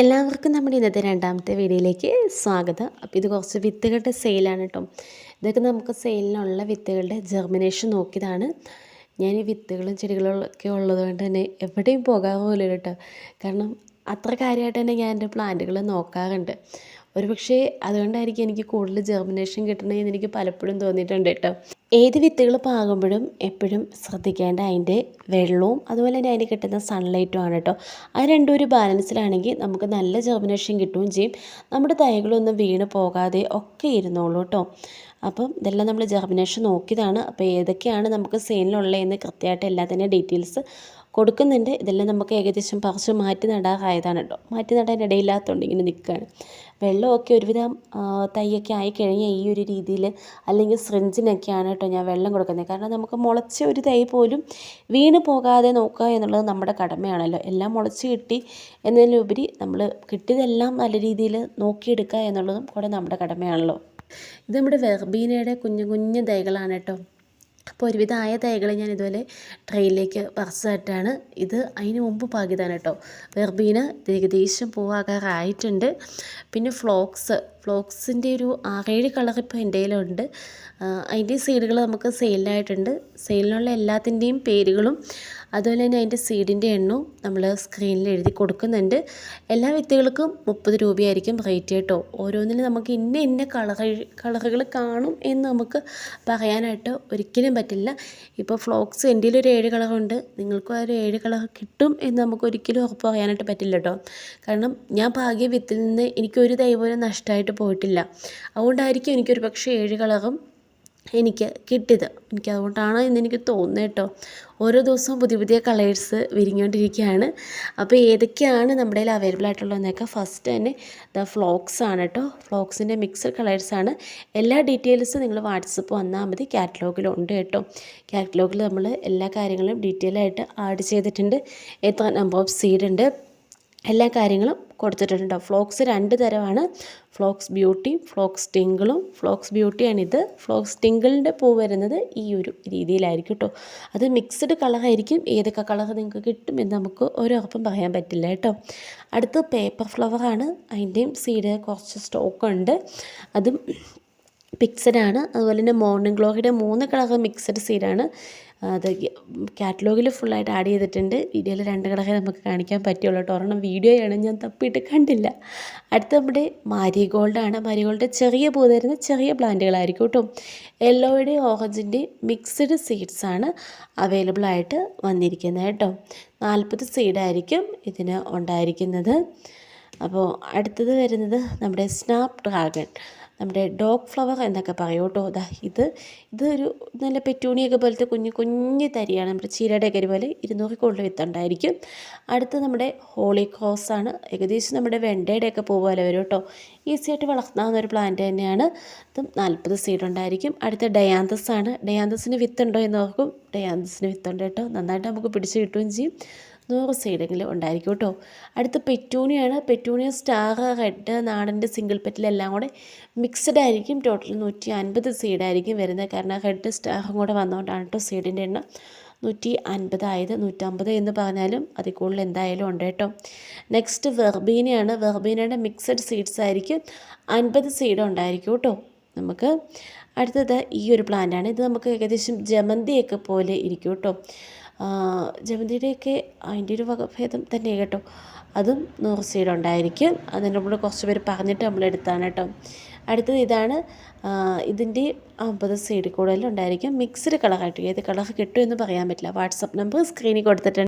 എല്ലാവർക്കും നമ്മുടെ ഇന്നത്തെ രണ്ടാമത്തെ വീഡിയോയിലേക്ക് സ്വാഗതം. അപ്പോൾ ഇത് കുറച്ച് വിത്തുകളുടെ സെയിലാണ് കേട്ടോ. ഇതൊക്കെ നമുക്ക് സെയിലിനുള്ള വിത്തുകളുടെ ജെർമിനേഷൻ നോക്കിയതാണ്. ഞാൻ ഈ വിത്തുകളും ചെടികളും ഒക്കെ ഉള്ളതുകൊണ്ട് തന്നെ എവിടെയും പോകാൻ പോലും കേട്ടോ. കാരണം അത്ര കാര്യമായിട്ട് തന്നെ ഞാൻ എന്റെ പ്ലാന്റുകൾ നോക്കാറുണ്ട്. ഒരുപക്ഷേ അതുകൊണ്ടായിരിക്കും എനിക്ക് കൂടുതൽ ജെർമിനേഷൻ കിട്ടണമെന്ന് എനിക്ക് പലപ്പോഴും തോന്നിയിട്ടുണ്ട് കേട്ടോ. ഏത് വിത്തുകൾ പാകുമ്പോഴും എപ്പോഴും ശ്രദ്ധിക്കേണ്ട അതിന്റെ വെള്ളവും അതുപോലെ തന്നെ അതിന് കിട്ടുന്ന സൺലൈറ്റും ആണ് കേട്ടോ. അത് രണ്ടും ഒരു ബാലൻസിലാണെങ്കിൽ നമുക്ക് നല്ല ജെർമിനേഷൻ കിട്ടുകയും ചെയ്യും. നമ്മുടെ തൈകളൊന്നും വീണ് പോകാതെ ഒക്കെ ഇരുന്നോളൂ കേട്ടോ. അപ്പം ഇതെല്ലാം നമ്മൾ ജെർമിനേഷൻ നോക്കിയതാണ്. അപ്പോൾ ഏതൊക്കെയാണ് നമുക്ക് സെയിലിനുള്ളതെന്ന് കൃത്യമായിട്ട് എല്ലാത്തിന്റെ ഡീറ്റെയിൽസ് കൊടുക്കുന്നുണ്ട്. ഇതെല്ലാം നമുക്ക് ഏകദേശം പറിച്ച് മാറ്റി നടാറായതാണ് കേട്ടോ മാറ്റി നടാൻ ഇടയില്ലാത്തതുകൊണ്ട് ഇങ്ങനെ നിൽക്കുകയാണ് വെള്ളമൊക്കെ ഒരുവിധം തയ്യൊക്കെ ആയിക്കഴിഞ്ഞാൽ ഈ ഒരു രീതിയിൽ അല്ലെങ്കിൽ സ്രിഞ്ചിനൊക്കെയാണ് കേട്ടോ ഞാൻ വെള്ളം കൊടുക്കുന്നത്. കാരണം നമുക്ക് മുളച്ച ഒരു തൈ പോലും വീണ് പോകാതെ നോക്കുക എന്നുള്ളത് നമ്മുടെ കടമയാണല്ലോ. എല്ലാം മുളച്ച് കിട്ടി എന്നതിലുപരി നമ്മൾ കിട്ടിയതെല്ലാം നല്ല രീതിയിൽ നോക്കിയെടുക്കുക എന്നുള്ളതും കൂടെ നമ്മുടെ കടമയാണല്ലോ. ഇത് നമ്മുടെ വെർബീനയുടെ കുഞ്ഞു കുഞ്ഞു തൈകളാണ് കേട്ടോ. അപ്പോൾ ഒരുവിധമായ തൈകൾ ഞാൻ ഇതുപോലെ ട്രെയിനിലേക്ക് പറിച്ചതായിട്ടാണ്. ഇത് അതിന് മുമ്പ് പാകിയതാണ് കേട്ടോ. വെർബീന ഏകദേശം പൂവാകാറായിട്ടുണ്ട്. പിന്നെ ഫ്ലോക്സ് ഫ്ലോക്സിന്റെ ഒരു ആറേഴ് കളർ ഇപ്പോൾ എന്റെ കയ്യിലുണ്ട്. അതിന്റെ സീഡുകൾ നമുക്ക് സെയിലിനായിട്ടുണ്ട്. സെയിലിനുള്ള എല്ലാത്തിന്റെയും പേരുകളും അതുപോലെ തന്നെ അതിന്റെ സീഡിന്റെ എണ്ണവും നമ്മൾ സ്ക്രീനിൽ എഴുതി കൊടുക്കുന്നുണ്ട്. എല്ലാ വിത്തുകൾക്കും മുപ്പത് രൂപയായിരിക്കും റേറ്റ് കേട്ടോ. ഓരോന്നിനും നമുക്ക് ഇന്ന ഇന്ന കളർ കളറുകൾ കാണും എന്ന് നമുക്ക് പറയാനായിട്ട് ഒരിക്കലും പറ്റില്ല. ഇപ്പോൾ ഫ്ലോക്സ് എന്റെ ഒരു ഏഴ് കളറുണ്ട് നിങ്ങൾക്കും ആ ഒരു ഏഴ് കളർ കിട്ടും എന്ന് നമുക്ക് ഒരിക്കലും ഉറപ്പ് പറയാനായിട്ട് പറ്റില്ല കേട്ടോ. കാരണം ഞാൻ ഭാഗ്യ വിത്തിൽ നിന്ന് എനിക്കൊരു പോലും നഷ്ടമായിട്ട് പോയിട്ടില്ല. അതുകൊണ്ടായിരിക്കും എനിക്കൊരു പക്ഷേ ഏഴ് കളറും എനിക്ക് കിട്ടിയത്. എനിക്ക് അതുകൊണ്ടാണ് എന്ന് എനിക്ക് തോന്നുന്നത് കേട്ടോ. ഓരോ ദിവസവും പുതിയ പുതിയ കളേഴ്സ് വിരിഞ്ഞുകൊണ്ടിരിക്കുകയാണ്. അപ്പോൾ ഏതൊക്കെയാണ് നമ്മുടെ കയ്യിൽ അവൈലബിൾ ആയിട്ടുള്ളതെന്നൊക്കെ ഫസ്റ്റ് തന്നെ ദ ഫ്ലോക്സ് ആണ് കേട്ടോ. ഫ്ലോക്സിന്റെ മിക്സഡ് കളേഴ്സാണ് എല്ലാ ഡീറ്റെയിൽസും നിങ്ങൾ വാട്സപ്പ് വന്നാൽ മതി. കാറ്റലോഗിലുണ്ട് കേട്ടോ. കാറ്റലോഗിൽ നമ്മൾ എല്ലാ കാര്യങ്ങളും ഡീറ്റെയിൽ ആയിട്ട് ആഡ് ചെയ്തിട്ടുണ്ട്. എത്ര നമ്പർ ഓഫ് സീഡ് ഉണ്ട്. എല്ലാ കാര്യങ്ങളും കൊടുത്തിട്ടുണ്ട്. ഫ്ലോക്സ് രണ്ട് തരമാണ്. ഫ്ലോക്സ് ബ്യൂട്ടി ഫ്ലോക്സ് ടിങ്കിളും ഫ്ലോക്സ് ബ്യൂട്ടിയാണിത് ഫ്ലോക്സ് ടിങ്കിളിന്റെ പൂ വരുന്നത് ഈ ഒരു രീതിയിലായിരിക്കും കേട്ടോ അത് മിക്സ്ഡ് കളറായിരിക്കും ഏതൊക്കെ കളർ നിങ്ങൾക്ക് കിട്ടും എന്ന് നമുക്ക് ഒരുറപ്പം പറയാൻ പറ്റില്ല കേട്ടോ അടുത്ത് പേപ്പർ ഫ്ലവറാണ് അതിന്റെയും സീഡ് കുറച്ച് സ്റ്റോക്ക് ഉണ്ട്. അതും പിക്സഡ് ആണ് അതുപോലെ തന്നെ മോർണിംഗ് ഗ്ലോഹിയുടെ മൂന്ന് കളർ മിക്സഡ് സീഡാണ്. അത് കാറ്റലോഗിൽ ഫുള്ളായിട്ട് ആഡ് ചെയ്തിട്ടുണ്ട്. വീഡിയോയിൽ രണ്ട് കളറേ നമുക്ക് കാണിക്കാൻ പറ്റുള്ളൂ കേട്ടോ. ഒരെണ്ണം വീഡിയോയാണ്. ഞാൻ തപ്പിയിട്ട് കണ്ടില്ല. അടുത്ത നമ്മുടെ മാരിഗോൾഡാണ് മാരിഗോൾഡ് ചെറിയ പൂ ചെറിയ പ്ലാന്റുകളായിരിക്കും കേട്ടോ. യെല്ലോയുടെയും ഓറഞ്ചിന്റെയും മിക്സ്ഡ് സീഡ്സാണ് അവൈലബിൾ ആയിട്ട് വന്നിരിക്കുന്നത് കേട്ടോ. നാൽപ്പത് സീഡായിരിക്കും ഇതിന് ഉണ്ടായിരിക്കുന്നത്. അപ്പോൾ അടുത്തത് വരുന്നത് നമ്മുടെ സ്നാപ് ഡ്രാഗൺ നമ്മുടെ ഡോഗ് ഫ്ലവർ എന്നൊക്കെ പറയും കേട്ടോ. ദാ ഇത്. ഇതൊരു നല്ല പെറ്റൂണിയൊക്കെ പോലത്തെ കുഞ്ഞു കുഞ്ഞു തരിയാണ്. നമ്മുടെ കരി പോലെ ഇരുന്നൂറ് കൂടുതൽ വിത്തുണ്ടായിരിക്കും. അടുത്ത് നമ്മുടെ ഹോളി ക്രോസ് ആണ്. ഏകദേശം നമ്മുടെ വെണ്ടയുടെയൊക്കെ പൂ പോലെ വരും കേട്ടോ. ഈസി ആയിട്ട് വളർത്താവുന്ന ഒരു പ്ലാന്റ് തന്നെയാണ്. ഇതും നാൽപ്പത് സീഡ് ഉണ്ടായിരിക്കും. അടുത്ത ഡയാന്തസ് ആണ്. ഡയാന്തസിന് വിത്തുണ്ടോ എന്ന് നോക്കും. ഡയാന്തസിന് വിത്തുണ്ട് കേട്ടോ. നന്നായിട്ട് നമുക്ക് പിടിച്ച് കിട്ടുകയും ചെയ്യും. നൂറ് സൈഡെങ്കിലും ഉണ്ടായിരിക്കും കേട്ടോ. അടുത്ത പെറ്റൂണിയാണ്. പെറ്റൂണിയ സ്റ്റാർ റെഡ് നാടന്റെ സിംഗിൾ പെറ്റിലെല്ലാം കൂടെ മിക്സഡ് ആയിരിക്കും. ടോട്ടൽ നൂറ്റി അൻപത് സീഡായിരിക്കും വരുന്നത്. കാരണം റെഡ് സ്റ്റാറും കൂടെ വന്നുകൊണ്ടാണ് കേട്ടോ സീഡിന്റെ എണ്ണം നൂറ്റി അൻപതായത് നൂറ്റമ്പത് എന്ന് പറഞ്ഞാലും അതിൽ കൂടുതൽ എന്തായാലും ഉണ്ട് കേട്ടോ. നെക്സ്റ്റ് വെർബീനയാണ്. വെർബീനയുടെ മിക്സഡ് സീഡ്സ് ആയിരിക്കും. അൻപത് സീഡ് ഉണ്ടായിരിക്കും കേട്ടോ. നമുക്ക് അടുത്തത് ഈ ഒരു പ്ലാന്റാണ് ഇത് നമുക്ക് ഏകദേശം ജമന്തിയൊക്കെ പോലെ ഇരിക്കും കേട്ടോ. ജമന്തിയുടെയൊക്കെ അതിന്റെ ഒരു വകഭേദം തന്നെ കേട്ടോ. അതും നൂറ് സീഡ് ഉണ്ടായിരിക്കും. അതിന് നമ്മൾ കുറച്ച് പേര് പറഞ്ഞിട്ട് നമ്മൾ എടുത്താണ് കേട്ടോ. അടുത്തത് ഇതാണ് ഇതിന്റെ അമ്പത് സീഡ് കൂടുതലുണ്ടായിരിക്കും മിക്സ്ഡ് കളറായിട്ട് ഏത് കളർ കിട്ടുമെന്ന് പറയാൻ പറ്റില്ല. വാട്സപ്പ് നമ്പർ സ്ക്രീനിൽ കൊടുത്തിട്ടുണ്ട്.